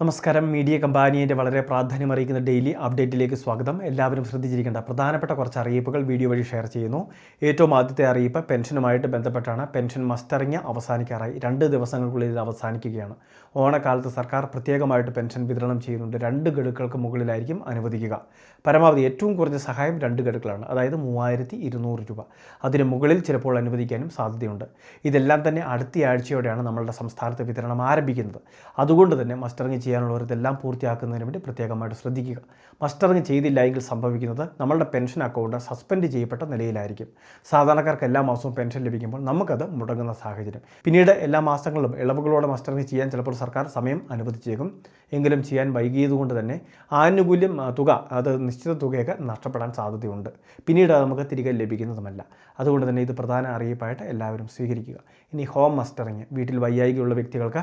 നമസ്കാരം. മീഡിയ കമ്പാനിയുടെ വളരെ പ്രാധാന്യം അറിയിക്കുന്ന ഡെയിലി അപ്ഡേറ്റിലേക്ക് സ്വാഗതം. എല്ലാവരും ശ്രദ്ധിച്ചിരിക്കേണ്ട പ്രധാനപ്പെട്ട കുറച്ച് അറിയിപ്പുകൾ വീഡിയോ വഴി ഷെയർ ചെയ്യുന്നു. ഏറ്റവും ആദ്യത്തെ അറിയിപ്പ് പെൻഷനുമായിട്ട് ബന്ധപ്പെട്ടാണ്. പെൻഷൻ മസ്റ്ററിങ് അവസാനിക്കാറായി. രണ്ട് ദിവസങ്ങൾക്കുള്ളിൽ ഇത് അവസാനിക്കുകയാണ്. ഓണക്കാലത്ത് സർക്കാർ പ്രത്യേകമായിട്ട് പെൻഷൻ വിതരണം ചെയ്യുന്നുണ്ട്. രണ്ട് ഗഡുക്കൾക്ക് മുകളിലായിരിക്കും അനുവദിക്കുക. പരമാവധി ഏറ്റവും കുറഞ്ഞ സഹായം രണ്ട് ഗഡുക്കളാണ്. അതായത് മൂവായിരത്തി ഇരുന്നൂറ് രൂപ. അതിന് മുകളിൽ ചിലപ്പോൾ അനുവദിക്കാനും സാധ്യതയുണ്ട്. ഇതെല്ലാം തന്നെ അടുത്ത ആഴ്ചയോടെയാണ് നമ്മളുടെ സംസ്ഥാനത്ത് വിതരണം ആരംഭിക്കുന്നത്. അതുകൊണ്ട് തന്നെ മസ്റ്ററിങ് ചെയ്യാനുള്ളവർ ഇതെല്ലാം പൂർത്തിയാക്കുന്നതിന് വേണ്ടി പ്രത്യേകമായിട്ട് ശ്രദ്ധിക്കുക. മസ്റ്ററിങ് ചെയ്തില്ല എങ്കിൽ സംഭവിക്കുന്നത് നമ്മളുടെ പെൻഷൻ അക്കൗണ്ട് സസ്പെൻഡ് ചെയ്യപ്പെട്ട നിലയിലായിരിക്കും. സാധാരണക്കാർക്ക് എല്ലാ മാസവും പെൻഷൻ ലഭിക്കുമ്പോൾ നമുക്കത് മുടങ്ങുന്ന സാഹചര്യം. പിന്നീട് എല്ലാ മാസങ്ങളിലും ഇളവുകളോടെ മസ്റ്ററിങ് ചെയ്യാൻ ചിലപ്പോൾ സർക്കാർ സമയം അനുവദിച്ചേക്കും. എങ്കിലും ചെയ്യാൻ വൈകിയതുകൊണ്ട് തന്നെ ആനുകൂല്യം തുക അത് നിശ്ചിത തുകയൊക്കെ നഷ്ടപ്പെടാൻ സാധ്യതയുണ്ട്. പിന്നീട് നമുക്ക് തിരികെ ലഭിക്കുന്നതുമല്ല. അതുകൊണ്ട് തന്നെ ഇത് പ്രധാന അറിയിപ്പായിട്ട് എല്ലാവരും സ്വീകരിക്കുക. ഇനി ഹോം മസ്റ്ററിങ് വീട്ടിൽ വയ്യായികയുള്ള വ്യക്തികൾക്ക്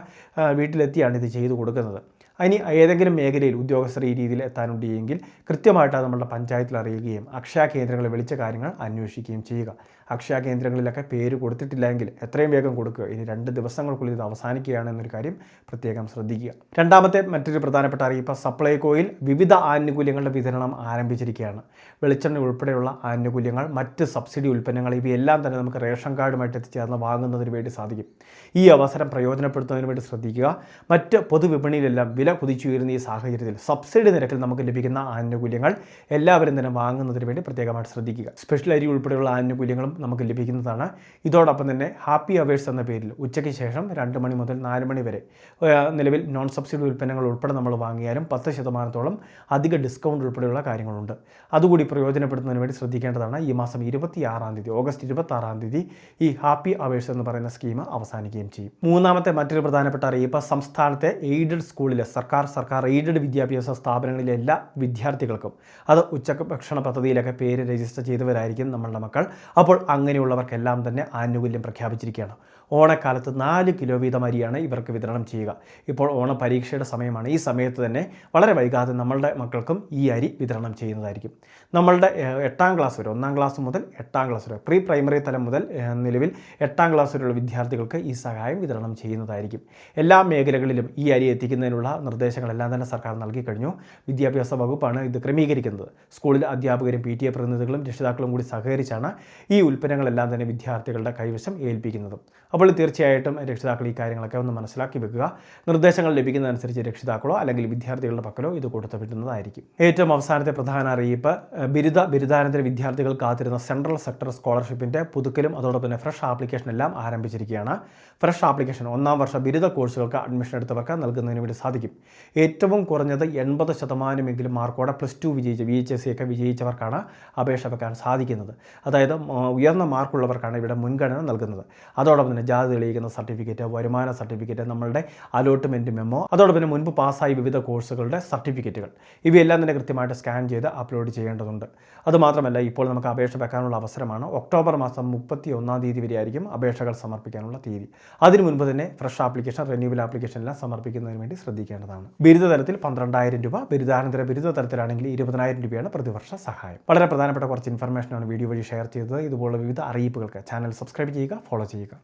വീട്ടിലെത്തിയാണ് ഇത് ചെയ്തു കൊടുക്കുന്നത്. ഇനി ഏതെങ്കിലും മേഖലയിൽ ഉദ്യോഗസ്ഥർ ഈ രീതിയിൽ എത്താനുണ്ട് എങ്കിൽ കൃത്യമായിട്ട് അത് നമ്മളുടെ പഞ്ചായത്തിൽ അറിയുകയും അക്ഷയ കേന്ദ്രങ്ങളിൽ വിളിച്ച കാര്യങ്ങൾ അന്വേഷിക്കുകയും ചെയ്യുക. അക്ഷയ കേന്ദ്രങ്ങളിലൊക്കെ പേര് കൊടുത്തിട്ടില്ലെങ്കിൽ എത്രയും വേഗം കൊടുക്കുക. ഇനി രണ്ട് ദിവസങ്ങൾക്കുള്ളിൽ ഇത് അവസാനിക്കുകയാണ് എന്നൊരു കാര്യം പ്രത്യേകം ശ്രദ്ധിക്കുക. രണ്ടാമത്തെ മറ്റൊരു പ്രധാനപ്പെട്ട അറിയിപ്പ് സപ്ലൈകോയിൽ വിവിധ ആനുകൂല്യങ്ങളുടെ വിതരണം ആരംഭിച്ചിരിക്കുകയാണ്. വെളിച്ചെണ്ണ ഉൾപ്പെടെയുള്ള ആനുകൂല്യങ്ങൾ മറ്റ് സബ്സിഡി ഉൽപ്പന്നങ്ങൾ ഇവയെല്ലാം തന്നെ നമുക്ക് റേഷൻ കാർഡുമായിട്ട് എത്തിച്ചേർന്ന് വാങ്ങുന്നതിന് വേണ്ടി സാധിക്കും. ഈ അവസരം പ്രയോജനപ്പെടുത്തുന്നതിന് വേണ്ടി ശ്രദ്ധിക്കുക. മറ്റ് പൊതുവിപണിയിലെല്ലാം വില കുതിച്ചുയരുന്ന ഈ സാഹചര്യത്തിൽ സബ്സിഡി നിരക്കിൽ നമുക്ക് ലഭിക്കുന്ന ആനുകൂല്യങ്ങൾ എല്ലാവരും തന്നെ വാങ്ങുന്നതിന് വേണ്ടി പ്രത്യേകമായിട്ട് ശ്രദ്ധിക്കുക. സ്പെഷ്യൽ അരി ഉൾപ്പെടെയുള്ള ആനുകൂല്യങ്ങളും നമുക്ക് ലഭിക്കുന്നതാണ്. ഇതോടൊപ്പം തന്നെ ഹാപ്പി അവേഴ്സ് എന്ന പേരിൽ ഉച്ചയ്ക്ക് ശേഷം രണ്ട് മണി മുതൽ നാല് മണി വരെ നിലവിൽ നോൺ സബ്സിഡി ഉൽപ്പന്നങ്ങൾ ഉൾപ്പെടെ നമ്മൾ വാങ്ങിയാലും പത്ത് ശതമാനത്തോളം അധിക ഡിസ്കൗണ്ട് ഉൾപ്പെടെയുള്ള കാര്യങ്ങളുണ്ട്. അതുകൂടി പ്രയോജനപ്പെടുത്തുന്നതിന് വേണ്ടി ശ്രദ്ധിക്കേണ്ടതാണ് ഈ മാസം ഇരുപത്തി ആറാം തീയതി ഓഗസ്റ്റ് ഇരുപത്തി ആറാം തീയതി ഈ ഹാപ്പി അവേഴ്സ് എന്ന് പറയുന്ന സ്കീം അവസാനിക്കുകയും ചെയ്യും. മൂന്നാമത്തെ മറ്റൊരു പ്രധാനപ്പെട്ട അറിയിപ്പ് സംസ്ഥാനത്തെ എയ്ഡഡ് സ്കൂളിലെ സർക്കാർ സർക്കാർ എയ്ഡഡ് വിദ്യാഭ്യാസ സ്ഥാപനങ്ങളിലെ എല്ലാ വിദ്യാർത്ഥികൾക്കും. അത് ഉച്ചയ്ക്ക് ഭക്ഷണ പദ്ധതിയിലൊക്കെ പേര് രജിസ്റ്റർ ചെയ്തവരായിരിക്കും നമ്മളുടെ മക്കൾ. അപ്പോൾ അങ്ങനെയുള്ളവർക്കെല്ലാം തന്നെ ആനുകൂല്യം പ്രഖ്യാപിച്ചിരിക്കുകയാണ്. ഓണക്കാലത്ത് നാല് കിലോ വീതം അരിയാണ് ഇവർക്ക് വിതരണം ചെയ്യുക. ഇപ്പോൾ ഓണ പരീക്ഷയുടെ സമയമാണ്. ഈ സമയത്ത് തന്നെ വളരെ വൈകാതെ നമ്മളുടെ മക്കൾക്കും ഈ അരി വിതരണം ചെയ്യുന്നതായിരിക്കും. നമ്മളുടെ എട്ടാം ക്ലാസ് വരെ ഒന്നാം ക്ലാസ് മുതൽ എട്ടാം ക്ലാസ് വരെ പ്രീ പ്രൈമറി തലം മുതൽ നിലവിൽ എട്ടാം ക്ലാസ് വരെയുള്ള വിദ്യാർത്ഥികൾക്ക് ഈ സഹായം വിതരണം ചെയ്യുന്നതായിരിക്കും. എല്ലാ മേഖലകളിലും ഈ അരി എത്തിക്കുന്നതിനുള്ള നിർദ്ദേശങ്ങളെല്ലാം തന്നെ സർക്കാർ നൽകി കഴിഞ്ഞു. വിദ്യാഭ്യാസ വകുപ്പാണ് ഇത് ക്രമീകരിക്കുന്നത്. സ്കൂളിൽ അധ്യാപകരും പി ടി എ പ്രതിനിധികളും രക്ഷിതാക്കളും കൂടി സഹകരിച്ചാണ് ഈ ഉൽപ്പന്നങ്ങളെല്ലാം തന്നെ വിദ്യാർത്ഥികളുടെ കൈവശം ഏൽപ്പിക്കുന്നത്. അപ്പോൾ തീർച്ചയായിട്ടും രക്ഷിതാക്കൾ ഈ കാര്യങ്ങളൊക്കെ ഒന്ന് മനസ്സിലാക്കി വെക്കുക. നിർദ്ദേശങ്ങൾ ലഭിക്കുന്നതനുസരിച്ച് രക്ഷിതാക്കളോ അല്ലെങ്കിൽ വിദ്യാർത്ഥികളുടെ പക്കലോ ഇത് കൊടുത്തു വിടുന്നതായിരിക്കും ഏറ്റവും അവസാനത്തെ പ്രധാന അറിയിപ്പ് ബിരുദ ബിരുദാനന്തര വിദ്യാർത്ഥികൾ കാത്തിരുന്ന സെൻട്രൽ സെക്ടർ സ്കോളർഷിപ്പിന്റെ പുതുക്കലും അതോടൊപ്പം തന്നെ ഫ്രഷ് ആപ്ലിക്കേഷൻ എല്ലാം ആരംഭിച്ചിരിക്കുകയാണ്. ഫ്രഷ് ആപ്ലിക്കേഷൻ ഒന്നാം വർഷ ബിരുദ കോഴ്സുകൾക്ക് അഡ്മിഷൻ എടുത്തവർക്ക് നൽകുന്നതിന് വേണ്ടി സാധിക്കും. ഏറ്റവും കുറഞ്ഞത് എൺപത് ശതമാനമെങ്കിലും മാർക്കോടെ പ്ലസ് ടു വിജയിച്ച വി എച്ച് എസ് സി ഒക്കെ വിജയിച്ചവർക്കാണ് അപേക്ഷ വെക്കാൻ സാധിക്കുന്നത്. അതായത് ഉയർന്ന മാർക്കുള്ളവർക്കാണ് ഇവിടെ മുൻഗണന നൽകുന്നത്. അതോടൊപ്പം തന്നെ ജാതി തെളിയിക്കുന്ന സർട്ടിഫിക്കറ്റ് വരുമാന സർട്ടിഫിക്കറ്റ് നമ്മളുടെ അലോട്ട്മെന്റ് മെമ്മോ അതോടൊപ്പം തന്നെ മുൻപ് പാസ്സായി വിവിധ കോഴ്സുകളുടെ സർട്ടിഫിക്കറ്റുകൾ. ഇവയെല്ലാം തന്നെ കൃത്യമായിട്ട് സ്കാൻ ചെയ്ത് അപ്ലോഡ് ചെയ്യേണ്ടതുണ്ട്. അതുമാത്രമല്ല ഇപ്പോൾ നമുക്ക് അപേക്ഷ വെക്കാനുള്ള അവസരമാണ്. ഒക്ടോബർ മാസം മുപ്പത്തി ഒന്നാം തീയതി വരെ ആയിരിക്കും അപേക്ഷകൾ സമർപ്പിക്കാനുള്ള തീയതി. അതിനു മുൻപ് തന്നെ ഫ്രഷ് ആപ്ലിക്കേഷൻ റെന്യൂവൽ ആപ്ലിക്കേഷൻ എല്ലാം സമർപ്പിക്കുന്നതിന് വേണ്ടി ശ്രദ്ധിക്കേണ്ടതാണ് ബിരുദ തലത്തിൽ പന്ത്രണ്ടായിരം രൂപ ബിരുദാനന്തര ബിരുദ തലത്തിലാണെങ്കിൽ ഇരുപതിനായിരം രൂപയാണ് പ്രതിവർഷ സഹായം. വളരെ പ്രധാനപ്പെട്ട കുറച്ച് ഇൻഫർമേഷനാണ് വീഡിയോ വഴി ഷെയർ ചെയ്തത്. ഇതുപോലുള്ള വിവിധ അറിയിപ്പുകൾക്ക് ചാനൽ സബ്സ്ക്രൈബ് ചെയ്യുക ഫോളോ ചെയ്യുക.